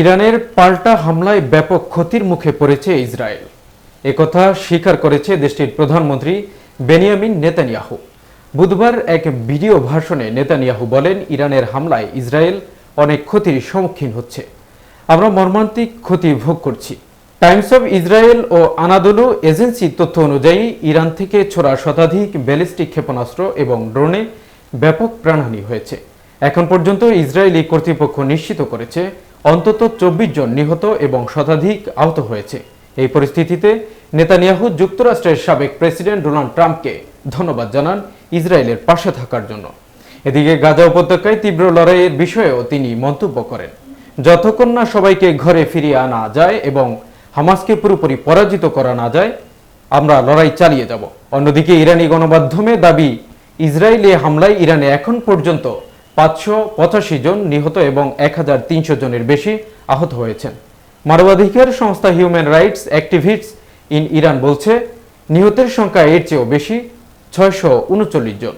ইরানের পাল্টা হামলায় ব্যাপক ক্ষতির মুখে পড়েছে ইসরায়েল। একথা স্বীকার করেছে দেশটির প্রধানমন্ত্রী বেনিয়ামিন নেতানিয়াহু। বুধবার এক ভিডিও ভাষণে নেতানিয়াহু বলেন, ইরানের হামলায় ইসরায়েল অনেক ক্ষতির সম্মুখীন হচ্ছে। আমরা মর্মান্তিক ক্ষতি ভোগ করছি। টাইমস অব ইসরায়েল ও আনাদোলু এজেন্সি তথ্য অনুযায়ী, ইরান থেকে ছোড়া শতাধিক ব্যালিস্টিক ক্ষেপণাস্ত্র এবং ড্রোনে ব্যাপক প্রাণহানি হয়েছে। এখন পর্যন্ত ইসরায়েলি কর্তৃপক্ষ নিশ্চিত করেছে অন্তত চব্বিশ জন নিহত এবং শতাধিক আহত হয়েছে। এই পরিস্থিতিতে নেতানিয়াহু যুক্তরাষ্ট্রের সাবেক প্রেসিডেন্ট ডোনাল্ড ট্রাম্পকে ধন্যবাদ জানান ইসরায়েলের পাশে থাকার জন্য। এদিকে গাজা উপত্যকায় তীব্র লড়াইয়ের বিষয়েও তিনি মন্তব্য করেন। যতক্ষণ না সবাইকে ঘরে ফিরিয়ে আনা যায় এবং হামাসকে পুরোপুরি পরাজিত করা না যায়, আমরা লড়াই চালিয়ে যাব। অন্যদিকে ইরানি গণমাধ্যমে দাবি, ইসরায়েলি হামলায় ইরানে এখন পর্যন্ত পাঁচশো পঁচাশি জন নিহত এবং এক হাজার তিনশো জনের বেশি আহত হয়েছেন। মানবাধিকার সংস্থা human rights activists in Iran বলছে, নিহতের সংখ্যা এর চেয়েও বেশি, ছয়শো উনচল্লিশ জন।